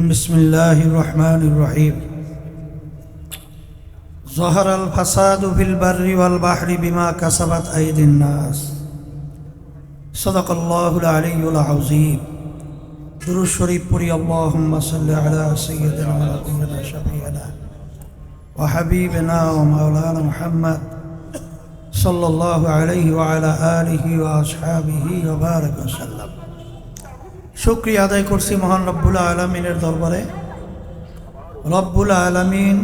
بسم الله الرحمن الرحيم. ظهر الفساد في البر والبحر بما كسبت أيدي الناس. صدق الله العلي العظيم. درود الشريف بري اللهم صل على سيدنا ونبينا شفيعنا وحبيبنا ومولانا محمد صلى الله عليه وعلى آله وأصحابه وبارك وسلم. শুক্রিয়া আদায় করছি মহান রব্বুল আলমিনের দরবারে। রব্বুল আলমিন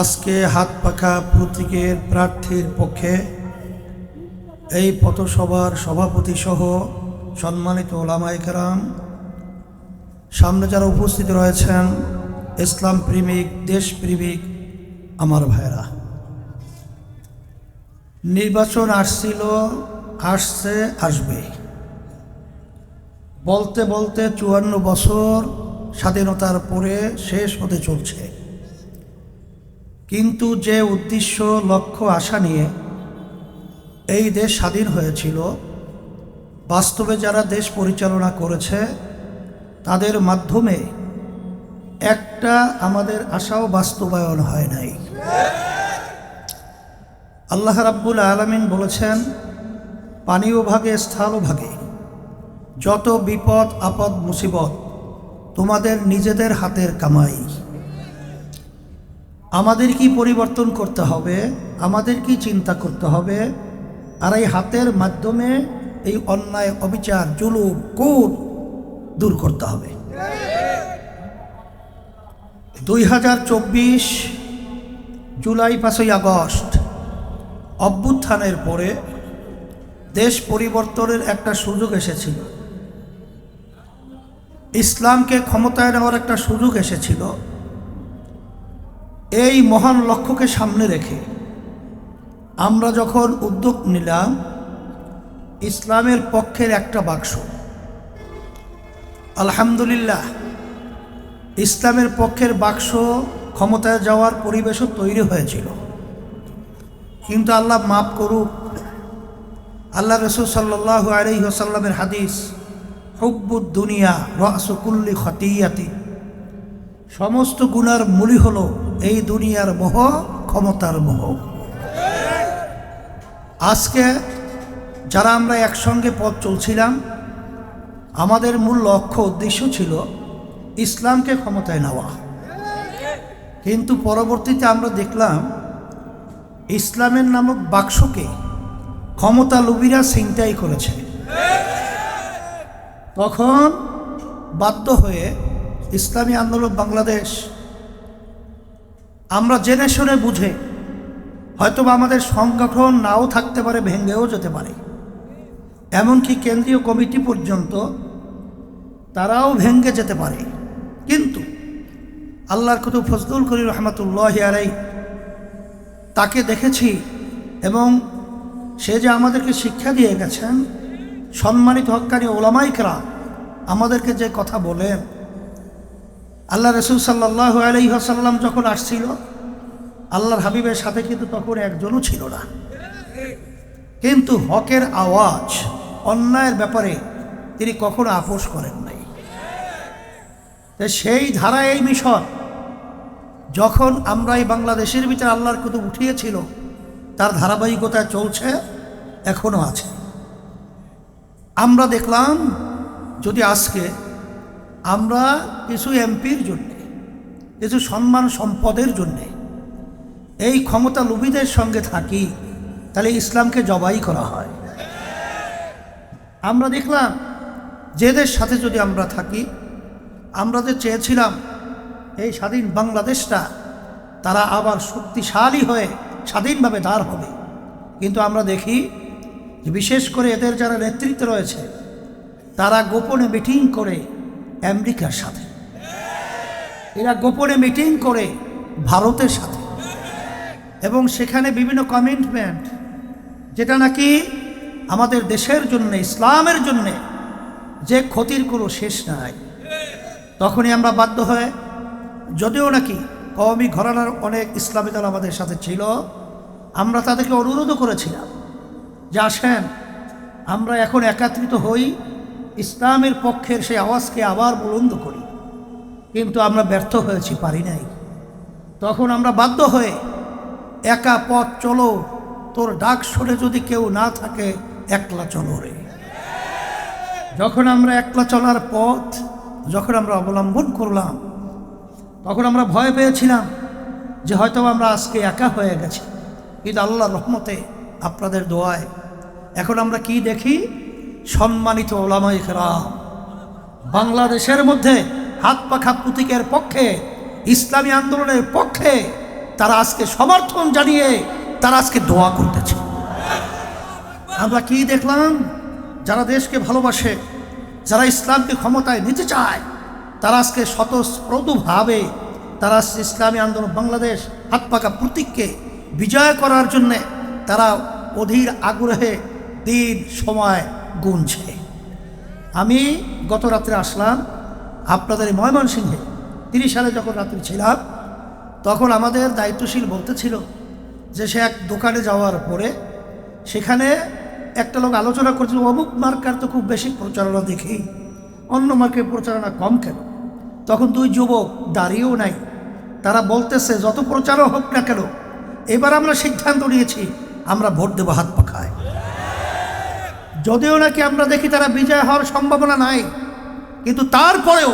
আজকে হাত পাখা প্রতীকের প্রার্থীর পক্ষে এই পথসভার সভাপতি সহ সম্মানিত ওলামাই কেরাম, সামনে যারা উপস্থিত রয়েছেন, ইসলাম প্রেমিক দেশপ্রেমিক আমার ভাইরা নির্বাচন আসছিল, আসছে আসবে বলতে বলতে চুয়ান্ন বছর স্বাধীনতার পরে শেষ হতে চলছে। কিন্তু যে উদ্দেশ্য, লক্ষ্য, আশা নিয়ে এই দেশ স্বাধীন হয়েছিল, বাস্তবে যারা দেশ পরিচালনা করেছে, তাদের মাধ্যমে একটা আমাদের আশাও বাস্তবায়ন হয় নাই। আল্লাহ রাব্বুল আলমিন বলেছেন পানীয় ভাগে, স্থল ভাগে যত বিপদ, আপদ, মুসিবত তোমাদের নিজেদের হাতের কামাই। আমাদের কি পরিবর্তন করতে হবে? আমাদের কি চিন্তা করতে হবে? আর এই হাতের মাধ্যমে এই অন্যায়, অবিচার, জুলুম, কুট দূর করতে হবে। দুই হাজার চব্বিশ জুলাই পাঁচই আগস্ট অভ্যুত্থানের পরে দেশ পরিবর্তনের একটা সুযোগ এসেছিল। ইসলামকে ক্ষমতায় নেওয়ার একটা সুযোগ এসেছিল। এই মহান লক্ষ্যকে সামনে রেখে আমরা যখন উদ্যোগ নিলাম, ইসলামের পক্ষের একটা বাক্স। আলহামদুলিল্লাহ, ইসলামের পক্ষের বাক্স ক্ষমতায় যাওয়ার পরিবেশও তৈরি হয়েছিল। কিন্তু আল্লাহ মাফ করুক, আল্লাহ রসুল সাল্লাহ আলি ওসাল্লামের হাদিস হুব্বুদ দুনিয়া রসকুল্লি খতিয়াতি। সমস্ত গুণার মূলই হল এই দুনিয়ার মোহ, ক্ষমতার মোহ। আজকে যারা আমরা একসঙ্গে পথ চলছিলাম, আমাদের মূল লক্ষ্য, উদ্দেশ্য ছিল ইসলামকে ক্ষমতায় নেওয়া। কিন্তু পরবর্তীতে আমরা দেখলাম, ইসলামের নামক বাক্সকে ক্ষমতা লুবিরা ছিনতাই করেছে। তখন বাধ্য হয়ে ইসলামী আন্দোলন বাংলাদেশ। আমরা জেনে শুনে বুঝে হয়তো আমাদের সংগঠন নাও থাকতে পারে, ভেঙেও যেতে পারে। এমনকি কেন্দ্রীয় কমিটি পর্যন্ত তারাও ভেঙ্গে যেতে পারে। কিন্তু আল্লাহর কত ফজলুল করিম রহমতুল্লাহ আলাই তাকে দেখেছি এবং সে যে আমাদেরকে শিক্ষা দিয়ে গেছেন সম্মানিত হকানি ওলামাইকরা আমাদেরকে যে কথা বলেন। আল্লাহ রসুল সাল্লাহ আলহিহাসাল্লাম যখন আসছিল, আল্লাহর হাবিবের সাথে কিন্তু তখন একজনও ছিল না। কিন্তু হকের আওয়াজ, অন্যায়ের ব্যাপারে তিনি কখনো আপোষ করেন নাই। সেই ধারা, এই মিশন, যখন আমরা এই বাংলাদেশের ভিতরে আল্লাহর কুতুব উঠিয়েছিল, তার ধারাবাহিকতায় চলছে এখনও আছে। আমরা দেখলাম, যদি আজকে আমরা কিছু এমপির জন্যে, কিছু সম্মান সম্পদের জন্যে এই ক্ষমতা লোভীদের সঙ্গে থাকি, তাহলে ইসলামকে জবাই করা হয়। আমরা দেখলাম, যেদের সাথে যদি আমরা থাকি, আমরা যে চেয়েছিলাম এই স্বাধীন বাংলাদেশটা, তারা আবার শক্তিশালী হয়ে স্বাধীনভাবে দাঁড় হবে। কিন্তু আমরা দেখি বিশেষ করে এদের যারা নেতৃত্বে রয়েছে, তারা গোপনে মিটিং করে আমেরিকার সাথে। এরা গোপনে মিটিং করে ভারতের সাথে। এবং সেখানে বিভিন্ন কমিটমেন্ট, যেটা নাকি আমাদের দেশের জন্য, ইসলামের জন্যে যে ক্ষতির কোনো শেষ নাই। তখনই আমরা বাধ্য হয়ে, যদিও নাকি কওমি ঘরানার অনেক ইসলামী দল আমাদের সাথে ছিল, আমরা তাদেরকে অনুরোধও করেছিলাম। যে আসেন আমরা এখন একাত্রিত হই ইসলামের পক্ষের সেই আওয়াজকে আবার বুলন্দ করি। কিন্তু আমরা ব্যর্থ হয়েছি, পারি নাই। তখন আমরা বাধ্য হয়ে একা পথ চলো, তোর ডাক শুনে যদি কেউ না থাকে, একলা চলো রে। যখন আমরা একলা চলার পথ, যখন আমরা অবলম্বন করলাম, তখন আমরা ভয় পেয়েছিলাম যে হয়তো আমরা আজকে একা হয়ে গেছি। কিন্তু আল্লাহর রহমতে আপনাদের দোয়ায় এখন আমরা কি দেখি? সম্মানিত ওলামাই রাম বাংলাদেশের মধ্যে হাত পাখা প্রতীকের পক্ষে, ইসলামী আন্দোলনের পক্ষে তারা আজকে সমর্থন জানিয়ে তারা আজকে দোয়া করতেছে। আমরা কি দেখলাম? যারা দেশকে ভালোবাসে, যারা ইসলামকে ক্ষমতায় নিতে চায়, তারা আজকে স্বতঃস্ফূর্তভাবে তারা ইসলামী আন্দোলন বাংলাদেশ হাত পাকা প্রতীককে বিজয় করার জন্যে তারা অধীর আগ্রহে দিন সময় গুনছে। আমি গত রাত্রে আসলাম আপনাদের ময়মনসিংহে। তিরিশ সালে যখন রাত্রি ছিলাম, তখন আমাদের দায়িত্বশীল বলতেছিল যে সে এক দোকানে যাওয়ার পরে সেখানে একটা লোক আলোচনা করছিল, অমুক মার্কার তো খুব বেশি প্রচারণা দেখি, অন্য মার্কের প্রচারণা কম কেন? তখন দুই যুবক দাঁড়িয়েও নাই। তারা বলতেছে, যত প্রচারও হোক না কেন, এবার আমরা সিদ্ধান্ত নিয়েছি, আমরা ভোট দেবো হাত পাখায়। যদিও নাকি আমরা দেখি তারা বিজয় হওয়ার সম্ভাবনা নাই, কিন্তু তারপরেও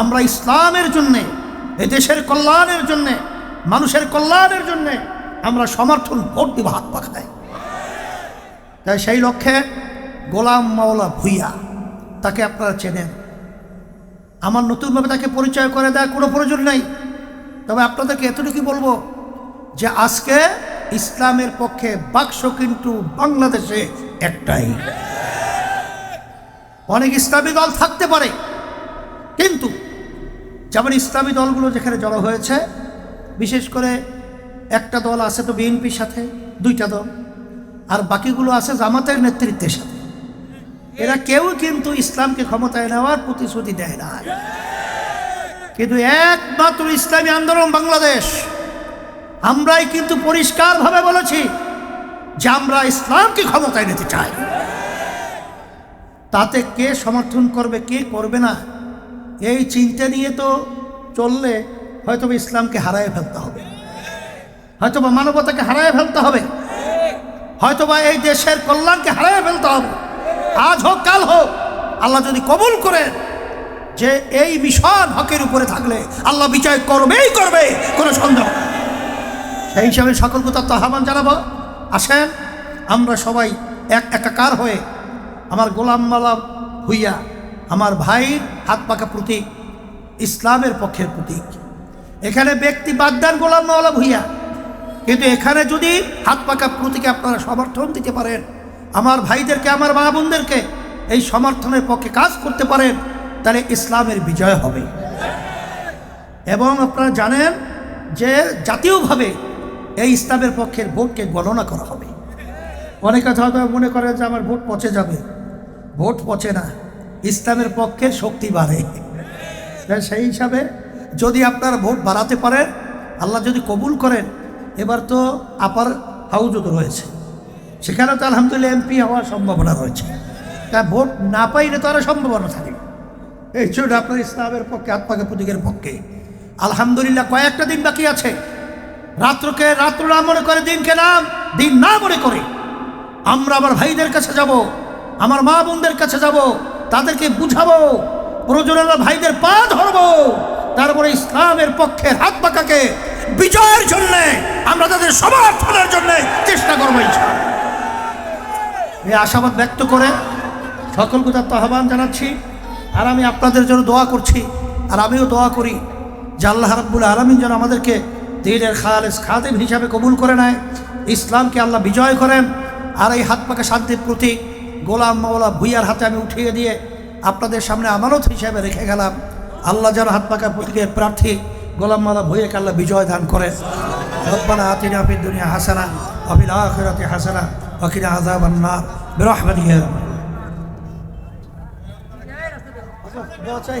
আমরা ইসলামের জন্যে, এ দেশের কল্যাণের জন্যে, মানুষের কল্যাণের জন্যে আমরা সমর্থন ভোট দিব, হাত পাখায় তাই সেই লক্ষ্যে গোলাম মাওলা ভুইয়া, তাকে আপনারা চেনেন। আমার নতুনভাবে তাকে পরিচয় করে দেওয়ার কোনো প্রয়োজন নেই। তবে আপনাদেরকে এতটুকু বলব যে আজকে ইসলামের পক্ষে বাক্স কিন্তু বাংলাদেশে একটাই। অনেক ইসলামী দল থাকতে পারে, কিন্তু যেমন ইসলামী দলগুলো যেখানে জড়ো হয়েছে, বিশেষ করে একটা দল আছে তো বিএনপির সাথে, দুইটা দল, আর বাকিগুলো আছে জামাতের নেতৃত্বের সাথে। এরা কেউ কিন্তু ইসলামকে ক্ষমতায় নেওয়ার প্রতিশ্রুতি দেয় না। কিন্তু একমাত্র ইসলামী আন্দোলন বাংলাদেশ। আমরাই কিন্তু পরিষ্কারভাবে বলেছি যে আমরা ইসলামকে ক্ষমতায় নিতে চাই। তাতে কে সমর্থন করবে, কে করবে না, এই চিন্তা নিয়ে তো চললে হয়তো ইসলামকে হারায় ফেলতে হবে। হয়তো বা মানবতাকে হারায় ফেলতে হবে। হয়তো বা এই দেশের কল্যাণকে হারায় ফেলতে হবে। আজ হোক, কাল হোক, আল্লাহ যদি কবুল করেন যে এই মিশন হকের উপরে থাকলে আল্লাহ বিজয় করবেই করবে, কোনো সন্দেহ সেই হিসাবে সকলকে তত্ত্ব আহ্বান জানাব। আসেন, আমরা সবাই এক একাকার হয়ে আমার গোলাম মালা হইয়া আমার ভাইয়ের হাত পাকা প্রতীক, ইসলামের পক্ষের প্রতীক। এখানে ব্যক্তি বাদ গোলাম মাওলা ভুইয়া কিন্তু এখানে যদি হাত পাকা প্রতীকে আপনারা সমর্থন দিতে পারেন, আমার ভাইদেরকে, আমার মা বোনদেরকে এই সমর্থনের পক্ষে কাজ করতে পারেন, তাহলে ইসলামের বিজয় হবে। এবং আপনারা জানেন যে জাতীয়ভাবে এই ইসলামের পক্ষের ভোটকে গণনা করা হবে। অনেকে হয়তো মনে করে যে আমার ভোট পচে যাবে। ভোট পচে না। ইসলামের পক্ষের শক্তি বাড়ে। তাই সেই হিসাবে যদি আপনারা ভোট বাড়াতে পারেন, আল্লাহ যদি কবুল করেন, এবার তো আপার হাউজও তো রয়েছে। সেখানে তো আলহামদুলিল্লাহ এমপি হওয়ার সম্ভাবনা রয়েছে। তা ভোট না পাইলে তো আরও সম্ভাবনা থাকে এই জন্য আপনার ইসলামের পক্ষে, আত্মাকে প্রতীকের পক্ষে। আলহামদুলিল্লাহ কয়েকটা দিন বাকি আছে। রাত্রকে রাত্র না মনে করে দিনকে নাম, দিন না মনে করে আমরা আমার ভাইদের কাছে যাব, আমার মা বোনদের কাছে যাব, তাদেরকে বুঝাবো প্রয়োজন ভাইদের পা ধরবো, তারপরে ইসলামের পক্ষে হাত পাকাকে বিজয়ের জন্য, আমরা তাদের সমর্থনের জন্য চেষ্টা করব। এই আশাবাদ ব্যক্ত করে সকলকে তার আহ্বান জানাচ্ছি, আর আমি আপনাদের জন্য দোয়া করছি, আর আমিও দোয়া করি যে আল্লাহ রাব্বুল আলমিন যেন আমাদেরকে দিনের খালেস খাদেম হিসাবে কবুল করে নেয়। ইসলামকে আল্লাহ বিজয় করেন। আর এই হাত পাকা শান্তির প্রতীক গোলাম মাওলা ভুইয়ার হাতে আমি উঠিয়ে দিয়ে আপনাদের সামনে আমানত হিসাবে রেখে গেলাম। আল্লাহ যেন হাত পাকা প্রতীকের প্রার্থী গোলাম মাওলা ভুইয়াকে আল্লাহ বিজয় দান করেন। রব্বানা আতিনা ফিদ দুনিয়া হাসানা ওয়া ফিল আখিরাতি হাসানা ওয়া কিনা আযাবান নার। বিরহমাতিকা দোয়া চাই।